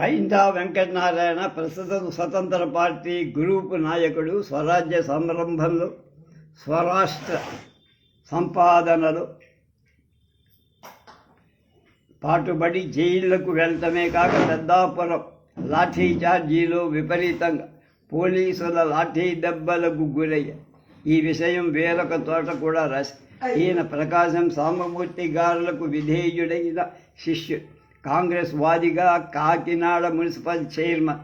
పైందా వెంకటనారాయణ ప్రస్తుతం స్వతంత్ర party group నాయకుడు స్వరాజ్య సంరంభంలో స్వరాష్ట్ర సంపాదనలు పాటుబడి జైళ్ళకు వెళ్తమే కాక పెద్దాపురం లాఠీ చార్జీలు విపరీతంగా పోలీసుల లాఠీ దెబ్బలకు గురయ్య. ఈ విషయం వేరొక చోట కూడా రాసి ఈయన ప్రకాశం సామమూర్తి గారులకు విధేయుడైన శిష్యుడు. కాంగ్రెస్ వాదిగా కాకినాడ మున్సిపల్ చైర్మన్.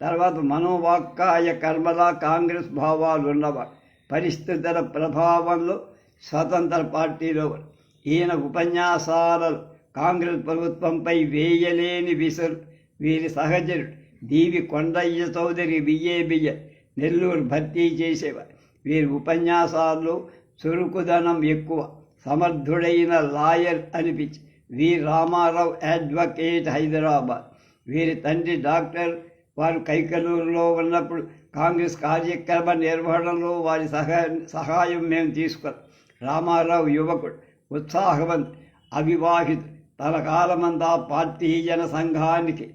తర్వాత మనోవాక్కాయ కర్మల కాంగ్రెస్ భావాలు ఉన్నవారు. పరిస్థితుల ప్రభావంలో స్వతంత్ర పార్టీలో ఈయన ఉపన్యాసాలలో కాంగ్రెస్ ప్రభుత్వంపై వేయలేని విసురు. వీరి సహచరుడు దీవి కొండయ్య చౌదరి బియ్య నెల్లూరు భర్తీ చేసేవారు. వీరి ఉపన్యాసాల్లో చురుకుదనం ఎక్కువ. సమర్థుడైన లాయర్ అనిపించి వి రామారావు అడ్వకేట్ హైదరాబాద్. వీరి తండ్రి డాక్టర్ వారు కైకలూరులో ఉన్నప్పుడు కాంగ్రెస్ కార్యక్రమ నిర్వహణలో వారి సహా సహాయం మేము తీసుకున్నాం. రామారావు యువకుడు ఉత్సాహవంత్ అవివాహితు. తన కాలమంతా పార్టీ జన సంఘానికి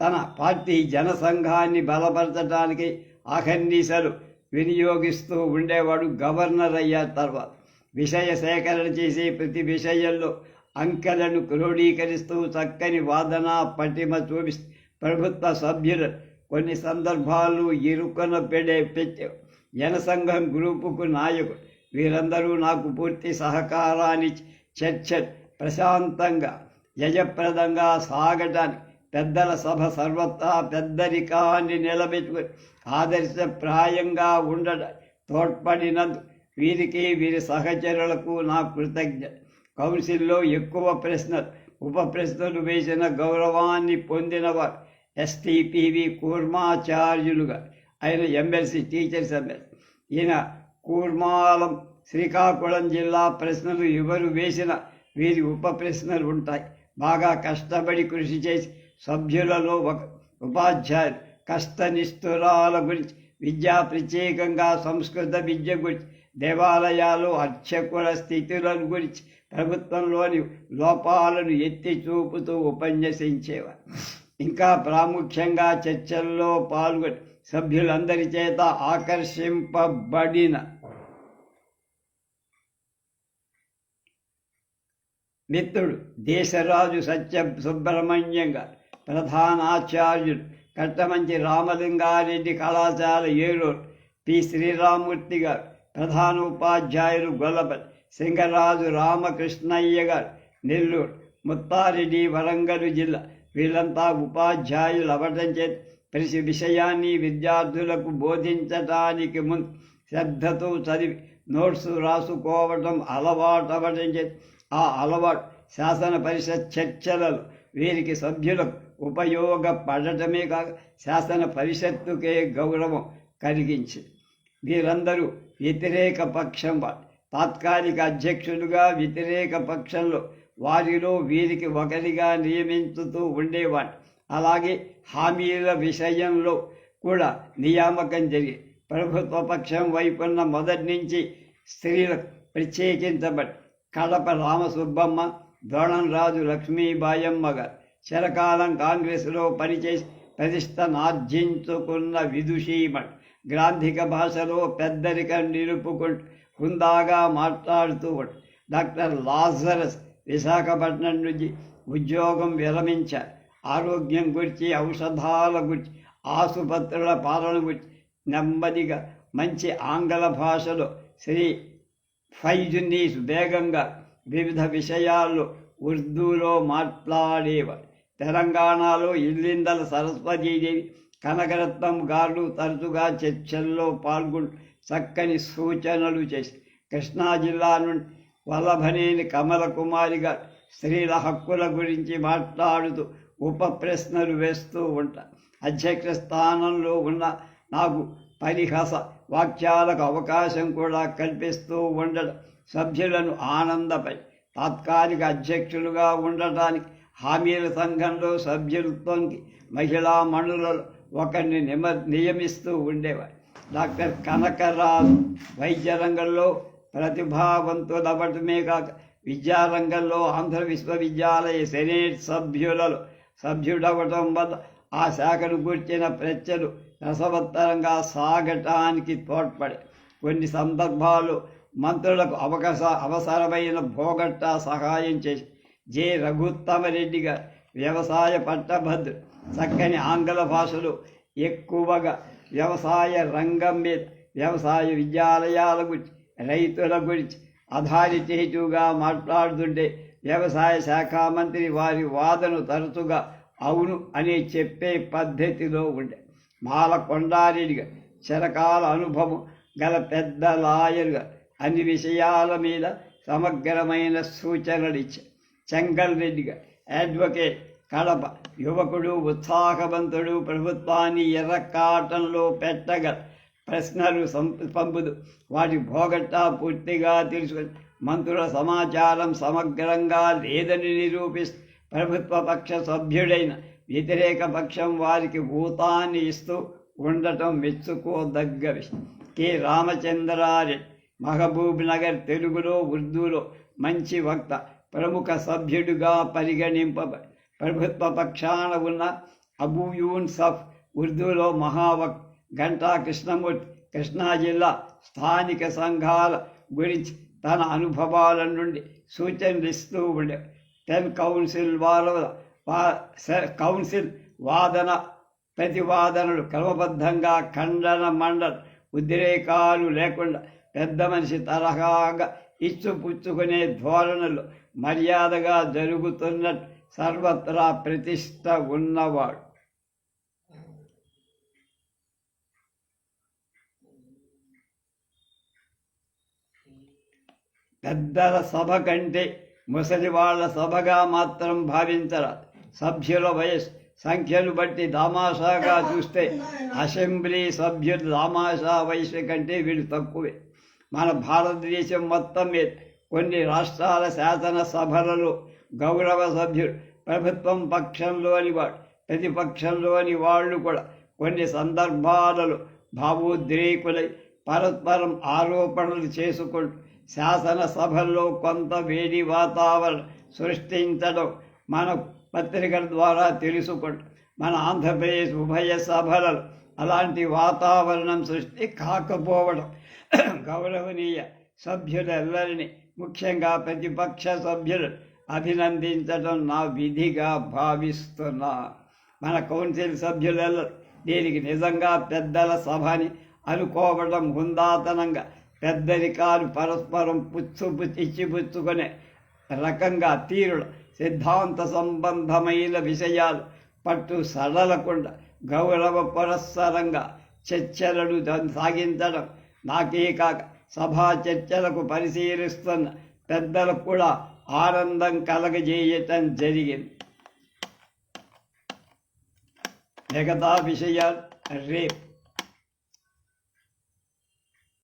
తన పార్టీ జన సంఘాన్ని బలపరచడానికి అహర్నిశలు వినియోగిస్తూ ఉండేవాడు గవర్నర్ అయ్యారు తర్వాత. విషయ సేకరణ చేసే ప్రతి విషయంలో అంకెలను క్రోడీకరిస్తూ చక్కని వాదన పటిమ చూపిస్తూ ప్రభుత్వ సభ్యులు కొన్ని సందర్భాలు ఇరుకన పెడే పెట్టే జనసంఘం గ్రూపుకు నాయకుడు వీరందరూ నాకు పూర్తి సహకారాన్ని చర్చ ప్రశాంతంగా జయప్రదంగా సాగటానికి పెద్దల సభ సర్వత్రా పెద్దరికాన్ని నిలబెట్టుకుని ఆదర్శప్రాయంగా ఉండడం తోడ్పడినందుకు వీరికి వీరి సహచరులకు నా కృతజ్ఞత కౌన్సిల్లో ఎక్కువ ప్రశ్న ఉప ప్రశ్నలు వేసిన గౌరవాన్ని పొందినవారు ఎస్టీపీవి కూర్మాచార్యులుగా ఆయన ఎమ్మెల్సీ టీచర్స్ ఎమ్మెల్సీ. ఈయన కూర్మాలం శ్రీకాకుళం జిల్లా ప్రశ్నలు ఎవరు వేసిన వీరి ఉప ప్రశ్నలు ఉంటాయి. బాగా కష్టపడి కృషి చేసి సభ్యులలో ఒక ఉపాధ్యాయులు కష్టనిష్ఠురాల గురించి విద్యా ప్రత్యేకంగా సంస్కృత విద్య గురించి దేవాలయాలు అర్చకుల స్థితులను గురించి ప్రభుత్వంలోని లోపాలను ఎత్తి చూపుతూ ఉపన్యసించేవారు ఇంకా ప్రాముఖ్యంగా చర్చల్లో పాల్గొని సభ్యులందరి చేత ఆకర్షింపబడిన మిత్రుడు దేశరాజు సత్య సుబ్రహ్మణ్యం గారు ప్రధానాచార్యుడు కట్టమంచి రామలింగారెడ్డి కళాశాల ఏలూరు పి. శ్రీరామూర్తి గారు ప్రధాన ఉపాధ్యాయులు సింగరాజు రామకృష్ణయ్య గారు నెల్లూరు ముత్తారెడ్డి వరంగల్ జిల్లా వీళ్ళంతా ఉపాధ్యాయులు. అవ్వటం చేత ప్రతి విషయాన్ని విద్యార్థులకు బోధించటానికి ముందు శ్రద్ధతో చదివి నోట్స్ రాసుకోవటం అలవాటు. అవ్వటం చేత ఆ అలవాటు శాసన పరిషత్ చర్చలలో వీరికి సభ్యులకు ఉపయోగపడటమే కాక శాసన పరిషత్తుకే గౌరవం కలిగించింది. వీరందరూ వ్యతిరేక పక్షం తాత్కాలిక అధ్యక్షులుగా వ్యతిరేక పక్షంలో వారిలో వీరికి ఒకరిగా నియమించుతూ ఉండేవాడు అలాగే హామీల విషయంలో కూడా నియామకం జరిగి ప్రభుత్వ పక్షం వైపున్న మొదటి నుంచి స్త్రీలకు ప్రత్యేకించబడి కడప రామసుబ్బమ్మ ద్రోణంరాజు లక్ష్మీబాయమ్మ గారు చిరకాలం కాంగ్రెస్లో పనిచేసి ప్రతిష్టనార్జించుకున్న విదుషీమణ్. గ్రాంధిక భాషలో పెద్దరికం నిలుపుకుంటూ హుందాగా మాట్లాడుతూ డాక్టర్ లాజరస్ విశాఖపట్నం నుంచి ఉద్యోగం విరమించారు ఆరోగ్యం గురించి ఔషధాల గురించి ఆసుపత్రుల పాలన గురించి నెమ్మదిగా మంచి ఆంగ్ల భాషలో శ్రీ ఫైజునీస్ వేగంగా వివిధ విషయాల్లో ఉర్దూలో మాట్లాడేవారు. తెలంగాణలో ఇల్లిందల సరస్వతీదేవి కనకరత్నం గారు తరచుగా చర్చల్లో పాల్గొని చక్కని సూచనలు చేసి కృష్ణా జిల్లా నుండి వల్లభనేని కమల కుమారిగా గారు స్త్రీల హక్కుల గురించి మాట్లాడుతూ ఉప ప్రశ్నలు వేస్తూ ఉంటారు అధ్యక్ష స్థానంలో ఉన్న నాకు పరిహస వాక్యాలకు అవకాశం కూడా కల్పిస్తూ ఉండడం సభ్యులను ఆనందపై తాత్కాలిక అధ్యక్షులుగా ఉండటానికి హామీల సంఘంలో సభ్యులత్వంకి మహిళా మణులలో ఒకరిని నిమ నియమిస్తూ ఉండేవారు. డాక్టర్ కనకరాజు వైద్య రంగంలో ప్రతిభావంతులవ్వటమే కాక విద్యారంగంలో ఆంధ్ర విశ్వవిద్యాలయ సెనేట్ సభ్యులలో సభ్యుడవటం వల్ల ఆ శాఖను కూర్చిన ప్రజలు రసవత్తరంగా సాగటానికి తోడ్పడే కొన్ని సందర్భాలు మంత్రులకు అవకాశ అవసరమైన భోగట్టా సహాయం చేసి జె. రఘుత్తమరెడ్డి గారు వ్యవసాయ పట్టభద్రు చక్కని ఆంగ్ల భాషలో ఎక్కువగా వ్యవసాయ రంగం మీద వ్యవసాయ విద్యాలయాల గురించి రైతుల గురించి అథారిటేటివ్గా మాట్లాడుతుంటే వ్యవసాయ శాఖ మంత్రి వారి వాదన తరచుగా అవును అని చెప్పే పద్ధతిలో ఉండే మాల కొండారెడ్డిగా చిరకాల అనుభవం గల పెద్ద లాయర్గా అన్ని విషయాల మీద సమగ్రమైన సూచనలు ఇచ్చారు. చెంగల్ రెడ్డిగా అడ్వకేట్ కడప. యువకుడు ఉత్సాహవంతుడు ప్రభుత్వాన్ని ఎర్రకాటంలో పెట్టగ ప్రశ్నలు పంపుదు. వాటి భోగట్టా పూర్తిగా తెలుసుకొని మంత్రుల సమాచారం సమగ్రంగా లేదని నిరూపిస్తూ ప్రభుత్వ పక్ష సభ్యుడైన వ్యతిరేక పక్షం వారికి భూతాన్ని ఇస్తూ ఉండటం మెచ్చుకోదగ్గ విషయం. కె. రామచంద్రారెడ్డి మహబూబ్ నగర్ తెలుగులో ఉర్దూలో మంచి వక్త ప్రముఖ సభ్యుడిగా పరిగణింపబడి ప్రభుత్వ పక్షాన ఉన్న అబూ యూన్సఫ్ ఉర్దూలో మహావక్ గంటా కృష్ణమూర్తి కృష్ణా జిల్లా స్థానిక సంఘాల గురించి తన అనుభవాల నుండి సూచనలు ఇస్తూ ఉండే టెన్ కౌన్సిల్ వారు కౌన్సిల్ వాదన ప్రతివాదనలు క్రమబద్ధంగా ఖండన మండల ఉద్రేకాలు లేకుండా పెద్ద మనిషి తరహాగా ఇచ్చుపుచ్చుకునే ధోరణులు మర్యాదగా జరుగుతున్నట్టు సర్వత్రా ప్రతిష్ట ఉన్నవాడు. పెద్దల సభ కంటే ముసలి వాళ్ళ సభగా మాత్రం భావించరా. సభ్యుల వయస్సు సంఖ్యను బట్టి దామాషాగా చూస్తే అసెంబ్లీ సభ్యులు దామాషా వయసు కంటే వీళ్ళు తక్కువే. మన భారతదేశం మొత్తం మీద కొన్ని రాష్ట్రాల శాసనసభలలో గౌరవ సభ్యులు ప్రభుత్వం పక్షంలోని వాడు ప్రతిపక్షంలోని వాళ్ళు కూడా కొన్ని సందర్భాలలో భావోద్రేకులై పరస్పరం ఆరోపణలు చేసుకుంటూ శాసనసభల్లో కొంత వేడి వాతావరణం సృష్టించడం మన పత్రికల ద్వారా తెలుసుకుంటూ మన ఆంధ్రప్రదేశ్ ఉభయ సభలలో అలాంటి వాతావరణం సృష్టి కాకపోవడం. గౌరవనీయ సభ్యులెల్లరినీ ముఖ్యంగా ప్రతిపక్ష సభ్యులు అభినందించడం నా విధిగా భావిస్తున్నా. మన కౌన్సిల్ సభ్యులలో దీనికి నిజంగా పెద్దల సభని అనుకోవడం హుందాతనంగా పెద్దరికాలు పరస్పరం పుచ్చు పుచ్చు ఇచ్చిపుచ్చుకునే రకంగా తీరుడు సిద్ధాంత సంబంధమైన విషయాలు పట్టు సడలకుండా గౌరవ పురస్సరంగా చర్చలను సాగించడం నాకే కాక సభా చర్చలకు పరిశీలిస్తున్న పెద్దలకు కూడా ఆనందం కలగజేయటం జరిగింది. మిగతా విషయాలు రేపు